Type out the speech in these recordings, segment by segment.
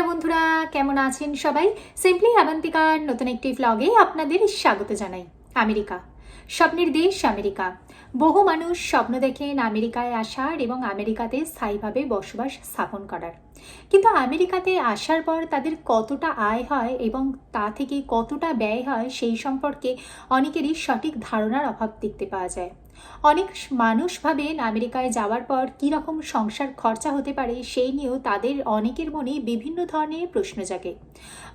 Hello বন্ধুরা, কেমন আছেন সবাই? সিম্পলি আবান্তিকার নতুন একটি ভ্লগে আপনাদের স্বাগত জানাই। আমেরিকা। স্বপ্নের দেশ আমেরিকা। বহু মানুষ স্বপ্ন দেখেন আমেরিকায় আসার এবং আমেরিকাতে স্থায়ীভাবে বসবাস স্থাপন করার। কিন্তু আমেরিকাতে আসার পর তাদের কতটা আয় হয় এবং তা থেকে কতটা ব্যয় হয় সেই সম্পর্কে অনেকেরই সঠিক ধারণার অভাব দেখতে পাওয়া যায়। অনেক মানুষ ভাবেন আমেরিকায় যাওয়ার পর কী রকম সংসার খরচা হতে পারে সেই নিয়েও তাদের অনেকের মনে বিভিন্ন ধরনের প্রশ্ন জাগে।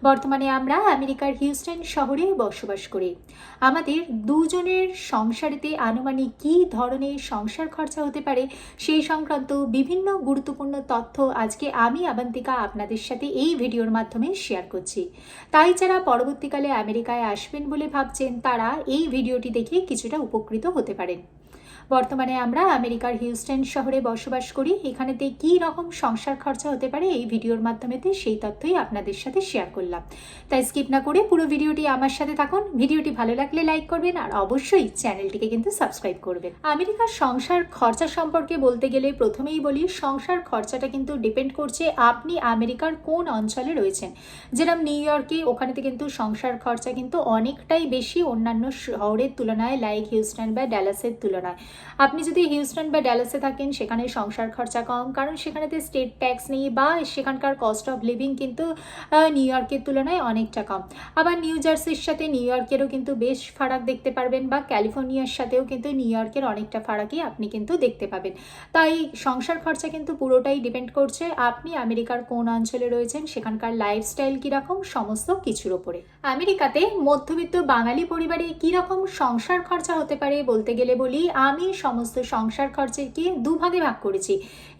বর্তমানে আমরা আমেরিকার হিউস্টন শহরে বসবাস করি। আমাদের দুজনের সংসারেতে আনুমানিক কী ধরনের সংসার খরচা হতে পারে সেই সংক্রান্ত বিভিন্ন গুরুত্বপূর্ণ তথ্য আজকে আমি আবান্তিকা আপনাদের সাথে এই ভিডিওর মাধ্যমে শেয়ার করছি। তাই যারা পরবর্তীকালে আমেরিকায় আসবেন বলে ভাবছেন, তারা এই ভিডিওটি দেখে কিছুটা উপকৃত হতে পারেন। বর্তমানে আমরা আমেরিকার হিউস্টন শহরে বসবাস করি। এখানেতে কী রকম সংসার খরচা হতে পারে এই ভিডিওর মাধ্যমেতে সেই তথ্যই আপনাদের সাথে শেয়ার করলাম। তাই স্কিপ না করে পুরো ভিডিওটি আমার সাথে থাকুন। ভিডিওটি ভালো লাগলে লাইক করবেন আর অবশ্যই চ্যানেলটিকে কিন্তু সাবস্ক্রাইব করবেন। আমেরিকার সংসার খরচা সম্পর্কে বলতে গেলে প্রথমেই বলি, সংসার খরচাটা কিন্তু ডিপেন্ড করছে আপনি আমেরিকার কোন অঞ্চলে রয়েছেন। যেরকম নিউ ইয়র্কে ওখানেতে কিন্তু সংসার খরচা কিন্তু অনেকটাই বেশি। অন্যান্য শহরের তুলনায় লাইক হিউস্টন বা ড্যালাসের তুলনায়। আপনি যদি হিউস্টন বা ড্যালাসে থাকেন, সেখানে সংসার খরচা কম, কারণ সেখানেতে স্টেট ট্যাক্স নেই বা সেখানকার কস্ট অফ লিভিং কিন্তু নিউ ইয়র্কের তুলনায় অনেকটা কম। আবার নিউ জার্সির সাথে নিউ ইয়র্কেরও কিন্তু বেশ ফারাক দেখতে পারবেন বা ক্যালিফোর্নিয়ার সাথেও কিন্তু নিউ ইয়র্কের অনেকটা ফারাকই আপনি কিন্তু দেখতে পাবেন। তাই সংসার খরচা কিন্তু পুরোটাই ডিপেন্ড করছে আপনি আমেরিকার কোন অঞ্চলে রয়েছেন, সেখানকার লাইফস্টাইল কীরকম, সমস্ত কিছুর ওপরে। আমেরিকাতে মধ্যবিত্ত বাঙালি পরিবারে কীরকম সংসার খরচা হতে পারে বলতে গেলে বলি, আমি সমস্ত সংসার খরচেরকে দুভাগে ভাগ করেছি।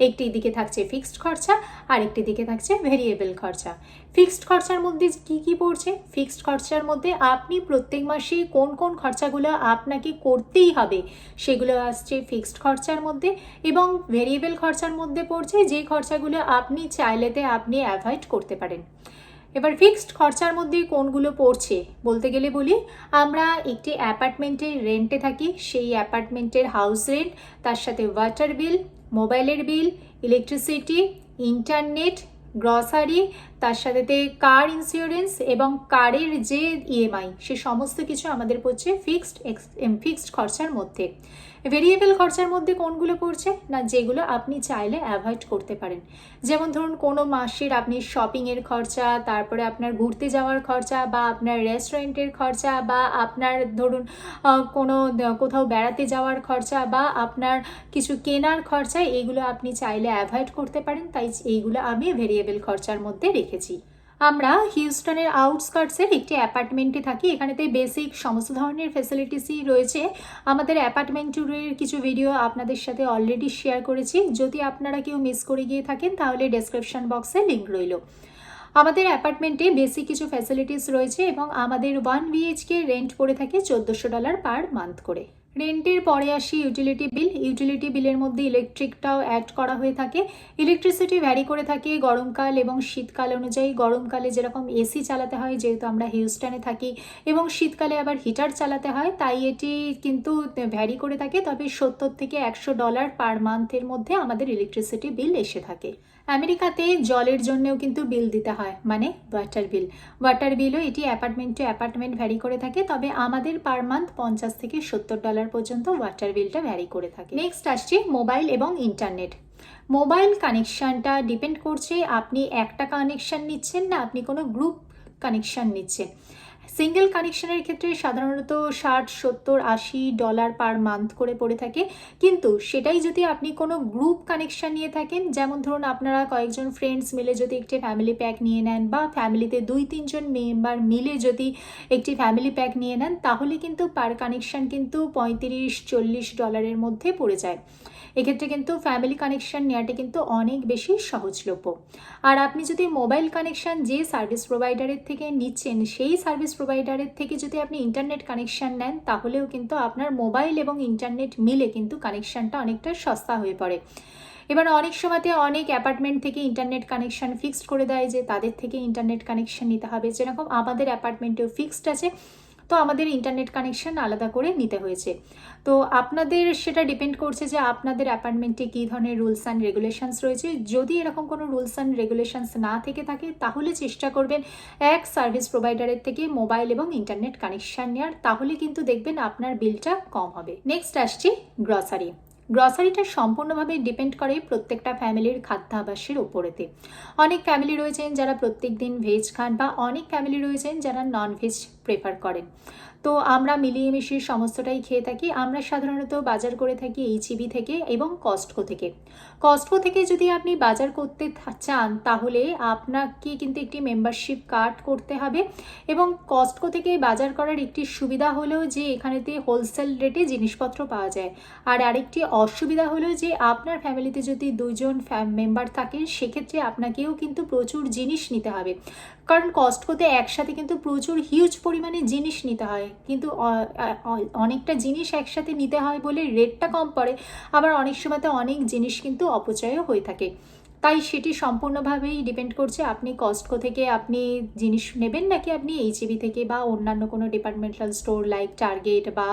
একটি দিকে থাকছে ফিক্সড খরচা আর একটি দিকে থাকছে ভেরিয়েবল খরচা। ফিক্সড খরচার মধ্যে কি কি পড়ছে? ফিক্সড খরচার মধ্যে আপনি প্রত্যেক মাসে কোন কোন খরচাগুলো আপনাকে করতেই হবে, সেগুলো আসছে ফিক্সড খরচার মধ্যে এবং ভেরিয়েবল খরচার মধ্যে পড়ছে যে খরচাগুলো আপনি চাইলেতে আপনি অ্যাভয়েড করতে পারেন। এবার ফিক্সড খরচার মধ্যে কোনগুলো পড়ছে? বলতে গেলে বলি, আমরা একটি অ্যাপার্টমেন্টে রেন্টে থাকি। সেই অ্যাপার্টমেন্টের হাউস রেন্ট তার সাথে ওয়াটার বিল মোবাইলের বিল ইলেকট্রিসিটি ইন্টারনেট গ্রসারি তার সাথেতে কার ইন্স্যুরেন্স এবং কারের যে ইএমআই সে সমস্ত কিছু আমাদের পড়ছে ফিক্সড ফিক্সড খরচার মধ্যে। ভেরিয়েবল খরচার মধ্যে কোনগুলো পড়ছে? না, যেগুলো আপনি চাইলে অ্যাভয়েড করতে পারেন। যেমন ধরুন, কোনো মাসের আপনি শপিংয়ের খরচা, তারপরে আপনার ঘুরতে যাওয়ার খরচা বা আপনার রেস্টুরেন্টের খরচা বা আপনার ধরুন কোনো কোথাও বেড়াতে যাওয়ার খরচা বা আপনার কিছু কেনার খরচা, এইগুলো আপনি চাইলে অ্যাভয়েড করতে পারেন। তাই এইগুলো আমি ভেরিয়েবল খরচার মধ্যে রেখেছি। আমরা হিউস্টনের আউটস্কার্টসের একটি অ্যাপার্টমেন্টে থাকি। এখানেতে বেসিক সমস্ত ধরনের ফেসিলিটিসই রয়েছে। আমাদের অ্যাপার্টমেন্ট ট্যুরের কিছু ভিডিও আপনাদের সাথে অলরেডি শেয়ার করেছি। যদি আপনারা কেউ মিস করে গিয়ে থাকেন, তাহলে ডেসক্রিপশন বক্সে লিঙ্ক রইল। আমাদের অ্যাপার্টমেন্টে বেসিক কিছু ফ্যাসিলিটিস রয়েছে এবং আমাদের ওয়ান বিএইচকে রেন্ট পড়ে থাকে চোদ্দোশো ডলার পার মান্থ করে। রেন্টের পরে আসি ইউটিলিটি বিল ইউটিলিটি বিলের মধ্যে ইলেকট্রিকটাও অ্যাড করা হয়ে থাকে। ইলেকট্রিসিটি ভ্যারি করে থাকে গরমকাল এবং শীতকাল অনুযায়ী। গরমকালে যেরকম এসি চালাতে হয়, যেহেতু আমরা হিউস্টনে থাকি, এবং শীতকালে আবার হিটার চালাতে হয়, তাই এটি কিন্তু ভ্যারি করে থাকে। তবে সত্তর থেকে একশো ডলার পার মান্থের মধ্যে আমাদের ইলেকট্রিসিটি বিল এসে থাকে। আমেরিকাতে জলের জন্যও কিন্তু বিল দিতে হয় মানে ওয়াটার বিল ওয়াটার বিলও এটি অ্যাপার্টমেন্ট টু অ্যাপার্টমেন্ট ভ্যারি করে থাকে, তবে আমাদের পার মান্থ পঞ্চাশ থেকে সত্তর ডলার পর্যন্ত ওয়াটার বিলটা ভ্যারি করে থাকে। নেক্সট আসছে মোবাইল এবং ইন্টারনেট মোবাইল কানেকশানটা ডিপেন্ড করছে, আপনি একটা কানেকশান নিচ্ছেন না, আপনি কোনো গ্রুপ কানেকশান নিচ্ছেন। সিঙ্গেল কানেকশনের ক্ষেত্রে সাধারণত ষাট, সত্তর, আশি ডলার পার মান্থ করে পড়ে থাকে। কিন্তু সেটাই যদি আপনি কোনো গ্রুপ কানেকশন নিয়ে থাকেন, যেমন ধরুন আপনারা কয়েকজন ফ্রেন্ডস মিলে যদি একটি ফ্যামিলি প্যাক নিয়ে নেন বা ফ্যামিলিতে দুই, তিনজন মেম্বার মিলে যদি একটি ফ্যামিলি প্যাক নিয়ে নেন, তাহলে কিন্তু পার কানেকশন কিন্তু পঁয়ত্রিশ, চল্লিশ ডলারের মধ্যে পড়ে যায়। এক্ষেত্রে কিন্তু ফ্যামিলি কানেকশান নেওয়াটা কিন্তু অনেক বেশি সহজলভ্য। আর আপনি যদি মোবাইল কানেকশান যে সার্ভিস প্রোভাইডারের থেকে নিচ্ছেন, সেই সার্ভিস প্রোভাইডারের থেকে যদি আপনি ইন্টারনেট কানেকশান নেন, তাহলেও কিন্তু আপনার মোবাইল এবং ইন্টারনেট মিলে কিন্তু কানেকশানটা অনেকটা সস্তা হয়ে পড়ে। এবার অনেক সময়তে অনেক অ্যাপার্টমেন্ট থেকে ইন্টারনেট কানেকশান ফিক্সড করে দেয় যে, তাদের থেকে ইন্টারনেট কানেকশান নিতে হবে। যেরকম আমাদের অ্যাপার্টমেন্টেও ফিক্সড আছে। তো আমাদের ইন্টারনেট কানেকশন আলাদা করে নিতে হয়েছে। তো আপনাদের সেটা ডিপেন্ড করছে যে আপনাদের অ্যাপার্টমেন্টে কী ধরনের রুলস অ্যান্ড রেগুলেশনস রয়েছে। যদি এরকম কোনো রুলস অ্যান্ড রেগুলেশনস না থেকে থাকে, তাহলে চেষ্টা করবেন এক সার্ভিস প্রোভাইডারের থেকে মোবাইল এবং ইন্টারনেট কানেকশান নেওয়ার তাহলে কিন্তু দেখবেন আপনার বিলটা কম হবে। নেক্সট আসছি গ্রসারি গ্রসারিটা সম্পূর্ণভাবে ডিপেন্ড করে প্রত্যেকটা ফ্যামিলির খাদ্যাভাসের উপরেতে। অনেক ফ্যামিলি রয়েছেন যারা প্রত্যেক দিন ভেজ খান বা অনেক ফ্যামিলি রয়েছেন যারা নন ভেজ প্রেফার করেন। তো আমরা মিলিয়ে মিশিয়ে সমস্তটাই খেয়ে থাকি। আমরা সাধারণত বাজার করে থাকি এইচইবি থেকে এবং কস্টকো থেকে। কস্টকো থেকে যদি আপনি বাজার করতে চান, তাহলে আপনাকে কিন্তু একটি মেম্বারশিপ কার্ড করতে হবে এবং কস্টকো থেকে বাজার করার একটি সুবিধা হলো যে এখানেতে হোলসেল রেটে জিনিসপত্র পাওয়া যায়। আর আরেকটি অসুবিধা হলো যে আপনার ফ্যামিলিতে যদি দুজন মেম্বার থাকেন, সেক্ষেত্রে আপনাকেও কিন্তু প্রচুর জিনিস নিতে হবে। কারণ কস্টকোতে একসাথে কিন্তু প্রচুর হিউজ পরিমাণে জিনিস নিতে হয়। কিন্তু অনেকটা জিনিস একসাথে নিতে হয় বলে রেটটা কম পড়ে। আবার অনেক সময়তে অনেক জিনিস কিন্তু অপচয়ও হয়ে থাকে। তাই সেটি সম্পূর্ণভাবেই ডিপেন্ড করছে আপনি কস্টকো থেকে আপনি জিনিস নেবেন নাকি আপনি এইচবি থেকে বা অন্যান্য কোনো ডিপার্টমেন্টাল স্টোর লাইক টার্গেট বা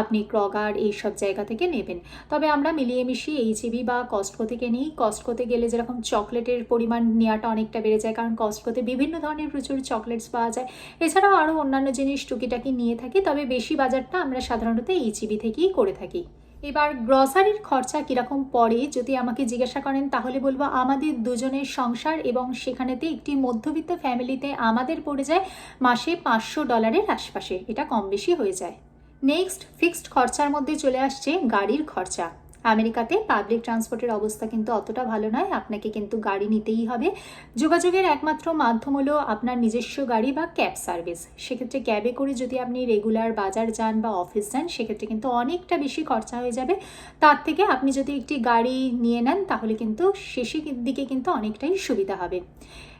আপনি ক্রগার এইসব জায়গা থেকে নেবেন। তবে আমরা মিলিয়ে মিশিয়ে এইচবি বা কস্টকো থেকে নিই। কস্টকোতে গেলে যেরকম চকলেটের পরিমাণ নেওয়াটা অনেকটা বেড়ে যায়, কারণ কস্টকোতে বিভিন্ন ধরনের প্রচুর চকলেটস পাওয়া যায়। এছাড়াও আরও অন্যান্য জিনিস টুকিটাকি নিয়ে থাকি, তবে বেশি বাজারটা আমরা সাধারণত এইচবি থেকেই করে থাকি। এবার গ্রসারির খরচা কীরকম পড়ে, যদি আমাকে জিজ্ঞাসা করেন, তাহলে বলব আমাদের দুজনের সংসার এবং সেখানেতে একটি মধ্যবিত্ত ফ্যামিলিতে আমাদের পড়ে যায় মাসে পাঁচশো ডলারের আশপাশে, এটা কম বেশি হয়ে যায়। নেক্সট ফিক্সড খরচার মধ্যে চলে আসছে গাড়ির খরচা। আমেরিকাতে পাবলিক ট্রান্সপোর্টের অবস্থা কিন্তু অতটা ভালো নয়। আপনাকে কিন্তু গাড়ি নিতেই হবে। যোগাযোগের একমাত্র মাধ্যম হলো আপনার নিজস্ব গাড়ি বা ক্যাব সার্ভিস সেক্ষেত্রে ক্যাবে করে যদি আপনি রেগুলার বাজার যান বা অফিস যান, সেক্ষেত্রে কিন্তু অনেকটা বেশি খরচা হয়ে যাবে। তার থেকে আপনি যদি একটি গাড়ি নিয়ে নেন, তাহলে কিন্তু শেষের দিকে কিন্তু অনেকটাই সুবিধা হবে।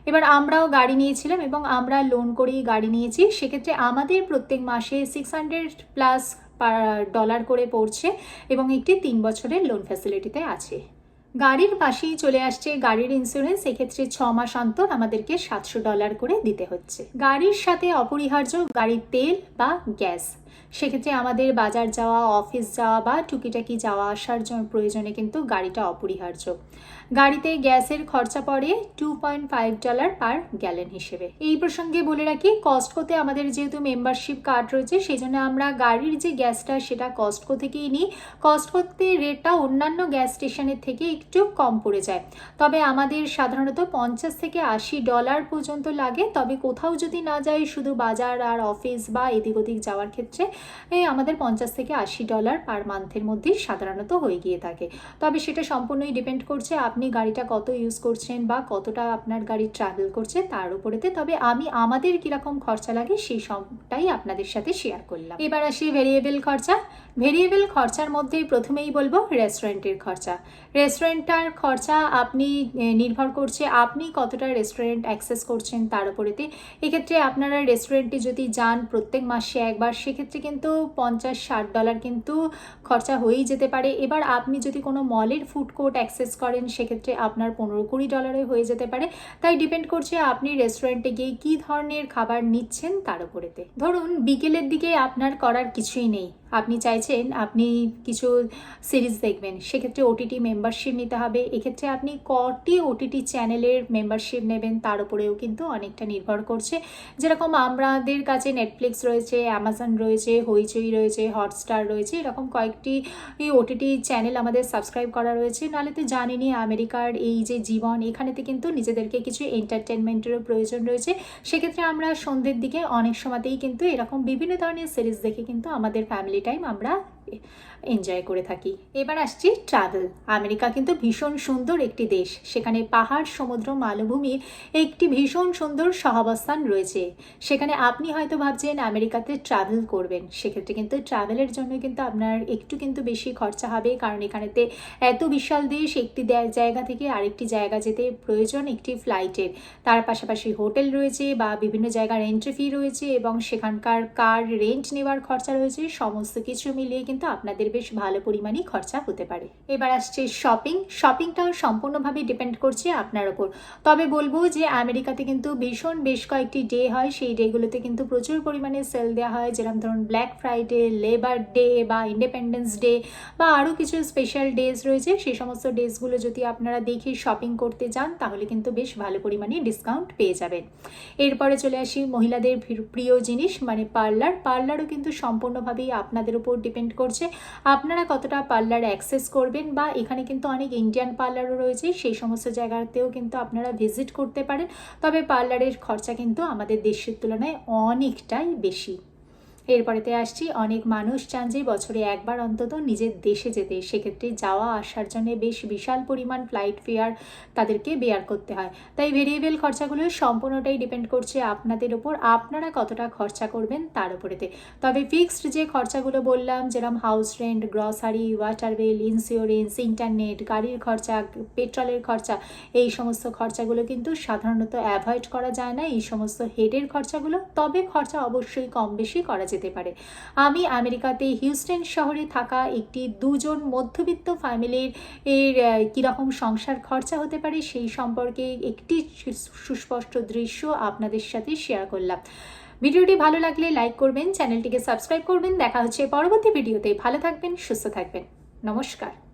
এবার আমরাও গাড়ি নিয়েছিলাম এবং আমরা লোন করেই গাড়ি নিয়েছি। সেক্ষেত্রে আমাদের প্রত্যেক মাসে সিক্স হান্ড্রেড প্লাস ডলার করে পড়ছে এবং একটি তিন বছরের লোন ফ্যাসিলিটিতে আছে। গাড়ির পাশেই চলে আসছে গাড়ির ইন্স্যুরেন্স এক্ষেত্রে ছ মাস অন্তর আমাদেরকে সাতশো ডলার করে দিতে হচ্ছে। গাড়ির সাথে অপরিহার্য গাড়ির তেল বা গ্যাস। সেক্ষেত্রে আমাদের বাজার যাওয়া অফিস যাওয়া বা টুকিটাকি যাওয়া আসার জন্য প্রয়োজনে কিন্তু গাড়িটা অপরিহার্য। গাড়িতে গ্যাসের খরচা পড়ে two point five dollar per gallon হিসেবে। এই প্রসঙ্গে বলে রাখি কস্টকোতে আমাদের যেহেতু মেম্বারশিপ কার্ড রয়েছে সেই জন্য আমরা গাড়ির যে গ্যাসটা, সেটা কস্টকো থেকেই নিই। কস্টকোতে রেটটা অন্যান্য গ্যাস স্টেশনের থেকে একটু কম পড়ে যায়। তবে আমাদের সাধারণত পঞ্চাশ থেকে আশি ডলার পর্যন্ত লাগে। তবে কোথাও যদি না যাই, শুধু বাজার আর অফিস বা এদিক ওদিক যাওয়ার ক্ষেত্রে এই আমাদের পঞ্চাশ থেকে আশি ডলার পার মান্থের মধ্যেই সাধারণত হয়ে গিয়ে থাকে। তবে সেটা সম্পূর্ণই ডিপেন্ড করছে আপনি গাড়িটা কত ইউজ করছেন বা কতটা আপনার গাড়ি ট্রাভেল করছে তার উপরেতে। তবে আমি আমাদের কীরকম খরচা লাগে সেই সবটাই আপনাদের সাথে শেয়ার করলাম। এবার আসি ভেরিয়েবল খরচা। ভেরিয়েবল খরচার মধ্যে প্রথমেই বলব রেস্টুরেন্টের খরচা। রেস্টুরেন্টটার খরচা আপনি নির্ভর করছে আপনি কতটা রেস্টুরেন্ট অ্যাক্সেস করছেন তার উপরেতে। এক্ষেত্রে আপনারা রেস্টুরেন্টে যদি যান প্রত্যেক মাসে একবার, সেক্ষেত্রে কিন্তু পঞ্চাশ, ষাট ডলার কিন্তু খরচা হয়েই যেতে পারে। এবার আপনি যদি কোনো মলের ফুড কোর্ট অ্যাক্সেস করেন, সেক্ষেত্রে আপনার পনেরো কুড়ি ডলারে হয়ে যেতে পারে। তাই ডিপেন্ড করছে আপনি রেস্টুরেন্টে গিয়ে কী ধরনের খাবার নিচ্ছেন তার উপরেতে। ধরুন বিকেলের দিকে আপনার করার কিছুই নেই। আপনি চাইছেন আপনি কিছু সিরিজ দেখবেন, সেক্ষেত্রে ওটিটি মেম্বারশিপ নিতে হবে। এক্ষেত্রে আপনি কটি ওটিটি চ্যানেলের মেম্বারশিপ নেবেন তার উপরেও কিন্তু অনেকটা নির্ভর করছে। যেরকম আমাদের কাছে নেটফ্লিক্স রয়েছে অ্যামাজন রয়েছে হইচই রয়েছে হটস্টার রয়েছে, এরকম কয়েকটি ওটিটি চ্যানেল আমাদের সাবস্ক্রাইব করা রয়েছে। নাহলে তো জানেনই আমেরিকার এই যে জীবন, এখানেতে কিন্তু নিজেদেরকে কিছু এন্টারটেনমেন্টেরও প্রয়োজন রয়েছে। সেক্ষেত্রে আমরা সন্ধ্যের দিকে অনেক সময়তেই কিন্তু এরকম বিভিন্ন ধরনের সিরিজ দেখে কিন্তু আমাদের ফ্যামিলি টাইম আমরা এনজয় করে থাকি। এবার আসছি ট্রাভেল আমেরিকা কিন্তু ভীষণ সুন্দর একটি দেশ। সেখানে পাহাড়, সমুদ্র মালভূমির একটি ভীষণ সুন্দর সহাবস্থান রয়েছে। সেখানে আপনি হয়তো ভাবছেন, আমেরিকাতে ট্রাভেল করবেন। সেক্ষেত্রে কিন্তু ট্রাভেলের জন্য কিন্তু আপনার একটু কিন্তু বেশি খরচা হবে। কারণ এখানেতে এত বিশাল দেশ, একটি জায়গা থেকে আরেকটি জায়গা যেতে প্রয়োজন একটি ফ্লাইটের তার পাশাপাশি হোটেল রয়েছে বা বিভিন্ন জায়গার এন্ট্রি ফি রয়েছে এবং সেখানকার কার রেন্ট নেওয়ার খরচা রয়েছে। সমস্ত কিছু মিলিয়ে কিন্তু আপনাদের বেশ ভালো পরিমাণেই খরচা হতে পারে। এবার আসছে শপিং শপিংটাও সম্পূর্ণভাবে ডিপেন্ড করছে আপনার ওপর। তবে বলব যে আমেরিকাতে কিন্তু ভীষণ বেশ কয়েকটি ডে হয়। সেই ডেগুলোতে কিন্তু প্রচুর পরিমাণে সেল দেওয়া হয়। যেরকম ধরুন ব্ল্যাক ফ্রাইডে লেবার ডে বা ইন্ডিপেন্ডেন্স ডে বা আরও কিছু স্পেশাল ডেজ রয়েছে। সেই সমস্ত ডেজগুলো যদি আপনারা দেখে শপিং করতে যান, তাহলে কিন্তু বেশ ভালো পরিমাণে ডিসকাউন্ট পেয়ে যাবেন। এরপরে চলে আসি মহিলাদের প্রিয় জিনিস মানে পার্লার পার্লারও কিন্তু সম্পূর্ণভাবেই আপনাদের উপর ডিপেন্ড করছে। আপনারা কতটা পার্লার অ্যাক্সেস করবেন বা এখানে কিন্তু অনেক ইন্ডিয়ান পার্লারও রয়েছে, সেই সমস্ত জায়গাতেও কিন্তু আপনারা ভিজিট করতে পারেন। তবে পার্লারের খরচা কিন্তু আমাদের দেশের তুলনায় অনেকটাই বেশি। এরপরেতে আসছি। অনেক মানুষ চান যে বছরে একবার অন্তত নিজের দেশে যেতে। সেক্ষেত্রে যাওয়া আসার জন্য বেশ বিশাল পরিমাণ ফ্লাইট ফেয়ার তাদেরকে বেয়ার করতে হয়। তাই ভেরিয়েবল খরচাগুলো সম্পূর্ণটাই ডিপেন্ড করছে আপনাদের উপর আপনারা কতটা খরচা করবেন তার উপরেতে তবে ফিক্সড যে খরচাগুলো বললাম যেরকম house rent grocery water bill insurance internet গাড়ির খরচা পেট্রোলের খরচা, এই সমস্ত খরচাগুলো কিন্তু সাধারণত অ্যাভয়েড করা যায় না। এই সমস্ত হেডের খরচাগুলো। তবে খরচা অবশ্যই কম বেশি করা যেতে পারে। আমি আমেরিকাতে হিউস্টেন শহরে থাকা একটি দুজন মধ্যবিত্ত ফ্যামিলির এর কীরকম সংসার খরচা হতে পারে সেই সম্পর্কে একটি সুস্পষ্ট দৃশ্য আপনাদের সাথে শেয়ার করলাম। ভিডিওটি ভালো লাগলে লাইক করবেন চ্যানেলটিকে সাবস্ক্রাইব করবেন। দেখা হচ্ছে পরবর্তী ভিডিওতে। ভালো থাকবেন, সুস্থ থাকবেন। নমস্কার।